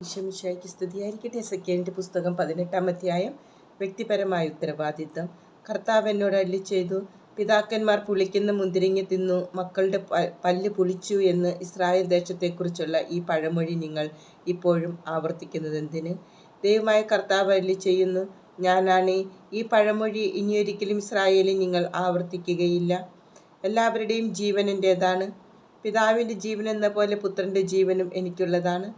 ഈശോമിശിഹായ്ക്ക് സ്തുതിയായിരിക്കട്ടെ സെക്കേൻഡ് പുസ്തകം പതിനെട്ടാം അധ്യായം. വ്യക്തിപരമായ ഉത്തരവാദിത്തം. കർത്താവ് എന്നോട് അല്ലി ചെയ്തു പിതാക്കന്മാർ പുളിക്കുന്ന മുന്തിരിങ്ങ തിന്നു മക്കളുടെ പല്ല് പുളിച്ചു എന്ന് ഇസ്രായേൽ ദേശത്തെക്കുറിച്ചുള്ള ഈ പഴമൊഴി നിങ്ങൾ ഇപ്പോഴും ആവർത്തിക്കുന്നത് എന്തിന്? ദൈവമായ കർത്താവ് അല്ലി ചെയ്യുന്നു ഞാനാണ് ഈ പഴമൊഴി ഇനിയൊരിക്കലും ഇസ്രായേലിൽ നിങ്ങൾ ആവർത്തിക്കുകയില്ല. എല്ലാവരുടെയും ജീവൻ എന്റേതാണ് പിതാവിന്റെ ജീവൻ എന്ന പോലെ പുത്രന്റെ ജീവനും എനിക്കുള്ളതാണ്.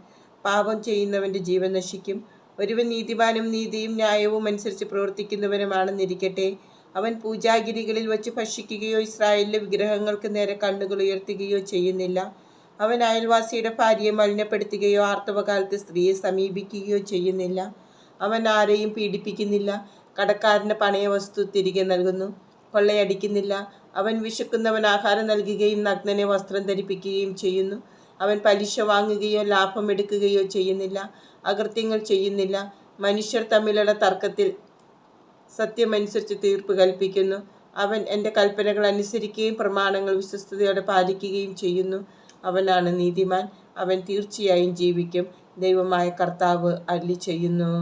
പാപം ചെയ്യുന്നവന്റെ ജീവൻ നശിക്കും. ഒരുവൻ നീതിമാനും നീതിയും ന്യായവും അനുസരിച്ച് പ്രവർത്തിക്കുന്നവനുമാണെന്നിരിക്കട്ടെ അവൻ പൂജാഗിരികളിൽ വച്ച് ഭക്ഷിക്കുകയോ ഇസ്രായേലിലെ വിഗ്രഹങ്ങൾക്ക് നേരെ കണ്ണുകൾ ഉയർത്തുകയോ ചെയ്യുന്നില്ല. അവൻ അയൽവാസിയുടെ ഭാര്യയെ മലിനപ്പെടുത്തുകയോ ആർത്തവകാലത്ത് സ്ത്രീയെ സമീപിക്കുകയോ ചെയ്യുന്നില്ല. അവൻ ആരെയും പീഡിപ്പിക്കുന്നില്ല. കടക്കാരന് പണയ വസ്തു തിരികെ നൽകുന്നു. കൊള്ളയടിക്കുന്നില്ല. അവൻ വിശക്കുന്നവൻ ആഹാരം നൽകുകയും നഗ്നനെ വസ്ത്രം ധരിപ്പിക്കുകയും ചെയ്യുന്നു. അവൻ പലിശ വാങ്ങുകയോ ലാഭമെടുക്കുകയോ ചെയ്യുന്നില്ല അകൃത്യങ്ങൾ ചെയ്യുന്നില്ല. മനുഷ്യർ തമ്മിലുള്ള തർക്കത്തിൽ സത്യമനുസരിച്ച് തീർപ്പ് കൽപ്പിക്കുന്നു. അവൻ എന്റെ കൽപ്പനകൾ അനുസരിക്കുകയും പ്രമാണങ്ങൾ വിശ്വസ്തയോടെ പാലിക്കുകയും ചെയ്യുന്നു. അവനാണ് നീതിമാൻ. അവൻ തീർച്ചയായും ജീവിക്കും. ദൈവമായ കർത്താവ് അല്ലി ചെയ്യുന്നു.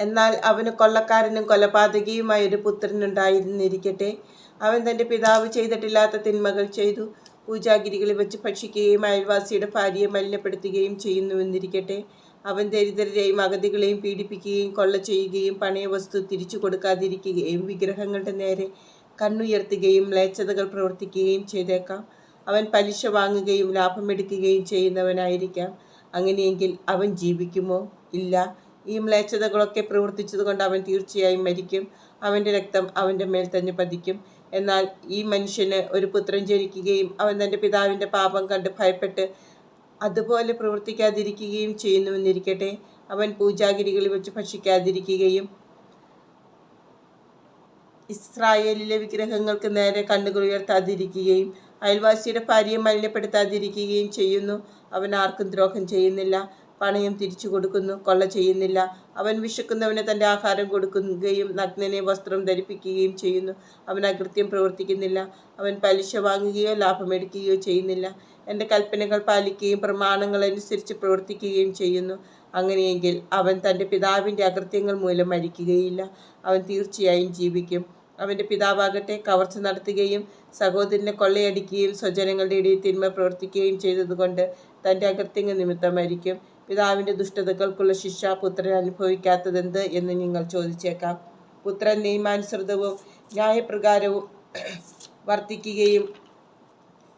എന്നാൽ അവന് കൊള്ളക്കാരനും കൊലപാതകിയുമായ ഒരു പുത്രനുണ്ടായിരുന്നിരിക്കട്ടെ അവൻ തന്റെ പിതാവ് ചെയ്തിട്ടില്ലാത്ത തിന്മകൾ ചെയ്തു. പൂജാഗിരികളിൽ വെച്ച് ഭക്ഷിക്കുകയും അയൽവാസിയുടെ ഭാര്യയെ മലിനപ്പെടുത്തുകയും ചെയ്യുന്നുവെന്നിരിക്കട്ടെ. അവൻ ദരിദ്രരെയും അഗതികളെയും പീഡിപ്പിക്കുകയും കൊള്ള ചെയ്യുകയും പണയ വസ്തു തിരിച്ചു കൊടുക്കാതിരിക്കുകയും വിഗ്രഹങ്ങളുടെ നേരെ കണ്ണുയർത്തുകയും മ്ലേച്ഛതകൾ പ്രവർത്തിക്കുകയും ചെയ്തേക്കാം. അവൻ പലിശ വാങ്ങുകയും ലാഭമെടുക്കുകയും ചെയ്യുന്നവനായിരിക്കാം. അങ്ങനെയെങ്കിൽ അവൻ ജീവിക്കുമോ? ഇല്ല. ഈ മ്ലേച്ഛതകളൊക്കെ പ്രവർത്തിച്ചതുകൊണ്ട് അവൻ തീർച്ചയായും മരിക്കും. അവന്റെ രക്തം അവന്റെ മേൽ തന്നെ പതിക്കും. എന്നാൽ ഈ മനുഷ്യന് ഒരു പുത്രൻ ജനിക്കുകയും അവൻ തന്റെ പിതാവിന്റെ പാപം കണ്ട് ഭയപ്പെട്ട് അതുപോലെ പ്രവർത്തിക്കാതിരിക്കുകയും ചെയ്യുന്നുവെന്നിരിക്കട്ടെ. അവൻ പൂജാഗിരികളിൽ വെച്ച് ഭക്ഷിക്കാതിരിക്കുകയും ഇസ്രായേലിലെ വിഗ്രഹങ്ങൾക്ക് നേരെ കണ്ണുകൾ ഉയർത്താതിരിക്കുകയും അയൽവാസിയുടെ ഭാര്യയെ മലിനപ്പെടുത്താതിരിക്കുകയും ചെയ്യുന്നു. അവൻ ആർക്കും ദ്രോഹം ചെയ്യുന്നില്ല. പണയം തിരിച്ചു കൊടുക്കുന്നു കൊള്ള ചെയ്യുന്നില്ല. അവൻ വിശക്കുന്നവന് തന്റെ ആഹാരം കൊടുക്കുകയും നഗ്നനെ വസ്ത്രം ധരിപ്പിക്കുകയും ചെയ്യുന്നു. അവൻ അകൃത്യം പ്രവർത്തിക്കുന്നില്ല. അവൻ പലിശ വാങ്ങുകയോ ലാഭമെടുക്കുകയോ ചെയ്യുന്നില്ല. എന്റെ കൽപ്പനകൾ പാലിക്കുകയും പ്രമാണങ്ങൾ അനുസരിച്ച് പ്രവർത്തിക്കുകയും ചെയ്യുന്നു. അങ്ങനെയെങ്കിൽ അവൻ തന്റെ പിതാവിന്റെ അകൃത്യങ്ങൾ മൂലം മരിക്കുകയില്ല. അവൻ തീർച്ചയായും ജീവിക്കും. അവന്റെ പിതാവാകട്ടെ കവർച്ച നടത്തുകയും സഹോദരനെ കൊള്ളയടിക്കുകയും സ്വജനങ്ങളുടെ ഇടയിൽ തിന്മ പ്രവർത്തിക്കുകയും ചെയ്തതുകൊണ്ട് തന്റെ അകൃത്യങ്ങൾ നിമിത്തം മരിക്കും. പിതാവിന്റെ ദുഷ്ടതകൾക്കുള്ള ശിക്ഷ പുത്രൻ അനുഭവിക്കാത്തതെന്ത് എന്ന് നിങ്ങൾ ചോദിച്ചേക്കാം. പുത്രൻ നിയമാനുസൃതവും ന്യായപ്രകാരവും വർത്തിക്കുകയും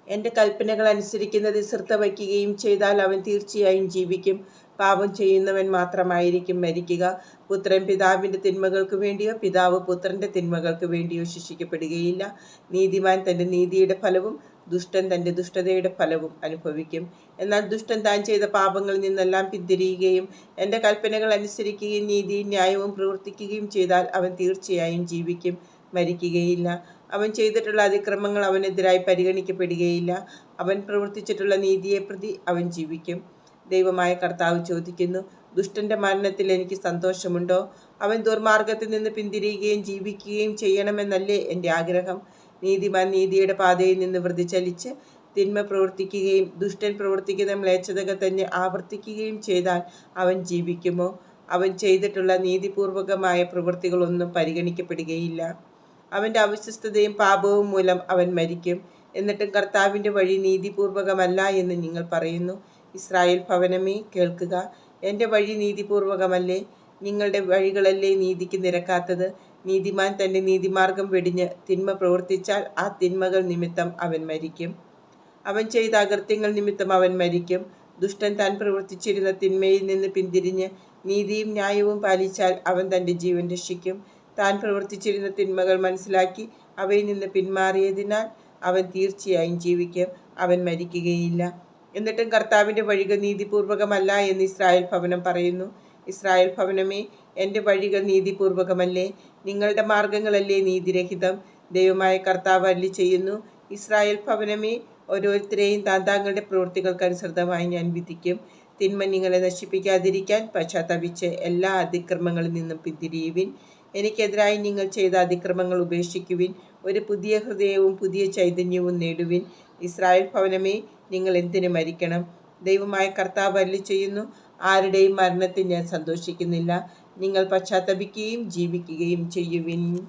എന്റെ കൽപ്പനകൾ അനുസരിക്കുന്നതിൽ ശ്രദ്ധ വയ്ക്കുകയും ചെയ്താൽ അവൻ തീർച്ചയായും ജീവിക്കും. പാപം ചെയ്യുന്നവൻ മാത്രമായിരിക്കും മരിക്കുക. പുത്രൻ പിതാവിന്റെ തിന്മകൾക്ക് വേണ്ടിയോ പിതാവ് പുത്രന്റെ തിന്മകൾക്ക് വേണ്ടിയോ ശിക്ഷിക്കപ്പെടുകയില്ല. നീതിമാൻ തന്റെ നീതിയുടെ ഫലവും ദുഷ്ടൻ തന്റെ ദുഷ്ടതയുടെ ഫലവും അനുഭവിക്കും. എന്നാൽ ദുഷ്ടൻ താൻ ചെയ്ത പാപങ്ങളിൽ നിന്നെല്ലാം പിന്തിരിയുകയും എന്റെ കൽപ്പനകൾ അനുസരിക്കുകയും നീതിയും ന്യായവും പ്രവർത്തിക്കുകയും ചെയ്താൽ അവൻ തീർച്ചയായും ജീവിക്കും. മരിക്കുകയില്ല. അവൻ ചെയ്തിട്ടുള്ള അതിക്രമങ്ങൾ അവനെതിരായി പരിഗണിക്കപ്പെടുകയില്ല. അവൻ പ്രവർത്തിച്ചിട്ടുള്ള നീതിയെ പ്രതി അവൻ ജീവിക്കും. ദൈവമായ കർത്താവ് ചോദിക്കുന്നു ദുഷ്ടന്റെ മരണത്തിൽ എനിക്ക് സന്തോഷമുണ്ടോ? അവൻ ദുർമാർഗത്തിൽ നിന്ന് പിന്തിരിയുകയും ജീവിക്കുകയും ചെയ്യണമെന്നല്ലേ എന്റെ ആഗ്രഹം? നീതിമാൻ നീതിയുടെ പാതയിൽ നിന്ന് വ്യതിചലിച്ച് തിന്മ പ്രവർത്തിക്കുകയും ദുഷ്ടൻ പ്രവർത്തിക്കുന്ന മ്ലേച്ഛതകൾ തന്നെ ആവർത്തിക്കുകയും ചെയ്താൽ അവൻ ജീവിക്കുമോ? അവൻ ചെയ്തിട്ടുള്ള നീതിപൂർവകമായ പ്രവൃത്തികളൊന്നും പരിഗണിക്കപ്പെടുകയില്ല. അവന്റെ അവിശ്വസ്തതയും പാപവും മൂലം അവൻ മരിക്കും. എന്നിട്ടും കർത്താവിന്റെ വഴി നീതിപൂർവകമല്ല എന്ന് നിങ്ങൾ പറയുന്നു. ഇസ്രായേൽ ഭവനമേ കേൾക്കുക. എന്റെ വഴി നീതിപൂർവകമല്ലേ? നിങ്ങളുടെ വഴികളല്ലേ നീതിക്ക് നിരക്കാത്തത്? നീതിമാൻ തന്റെ നീതിമാർഗം വെടിഞ്ഞ് തിന്മ പ്രവർത്തിച്ചാൽ ആ തിന്മകൾ നിമിത്തം അവൻ മരിക്കും. അവൻ ചെയ്ത അകൃത്യങ്ങൾ നിമിത്തം അവൻ മരിക്കും. ദുഷ്ടൻ താൻ പ്രവർത്തിച്ചിരുന്ന തിന്മയിൽ നിന്ന് പിന്തിരിഞ്ഞ് നീതിയും ന്യായവും പാലിച്ചാൽ അവൻ തന്റെ ജീവൻ രക്ഷിക്കും. താൻ പ്രവർത്തിച്ചിരുന്ന തിന്മകൾ മനസ്സിലാക്കി അവയിൽ നിന്ന് പിന്മാറിയതിനാൽ അവൻ തീർച്ചയായും ജീവിക്കും. അവൻ മരിക്കുകയില്ല. എന്നിട്ടും കർത്താവിന്റെ വഴികൾ നീതിപൂർവകമല്ല എന്ന് ഇസ്രായേൽ ഭവനം പറയുന്നു. ഇസ്രായേൽ ഭവനമേ എന്റെ വഴികൾ നീതിപൂർവകമല്ലേ? നിങ്ങളുടെ മാർഗങ്ങളല്ലേ നീതിരഹിതം? ദൈവമായ കർത്താവ് അല്ലി ചെയ്യുന്നു ഇസ്രായേൽ ഭവനമേ ഓരോരുത്തരെയും താൻ താങ്കളുടെ പ്രവൃത്തികൾക്കനുസൃതമായി ഞാൻ വിധിക്കും. തിന്മ നിങ്ങളെ നശിപ്പിക്കാതിരിക്കാൻ പശ്ചാത്തപിച്ച് എല്ലാ അതിക്രമങ്ങളിൽ നിന്നും പിന്തിരിയുവിൻ. എനിക്കെതിരായി നിങ്ങൾ ചെയ്ത അതിക്രമങ്ങൾ ഉപേക്ഷിക്കുവിൻ. ഒരു പുതിയ ഹൃദയവും പുതിയ ചൈതന്യവും നേടുവിൻ. ഇസ്രായേൽ ഭവനമേ നിങ്ങൾ എന്തിനു മരിക്കണം? ദൈവമായ കർത്താവ് അല്ലി ചെയ്യുന്നു. ആരുടെയും മരണത്തിൽ ഞാൻ സന്തോഷിക്കുന്നില്ല. നിങ്ങൾ പശ്ചാത്തപിക്കുകയും ജീവിക്കുകയും ചെയ്യുവിൻ.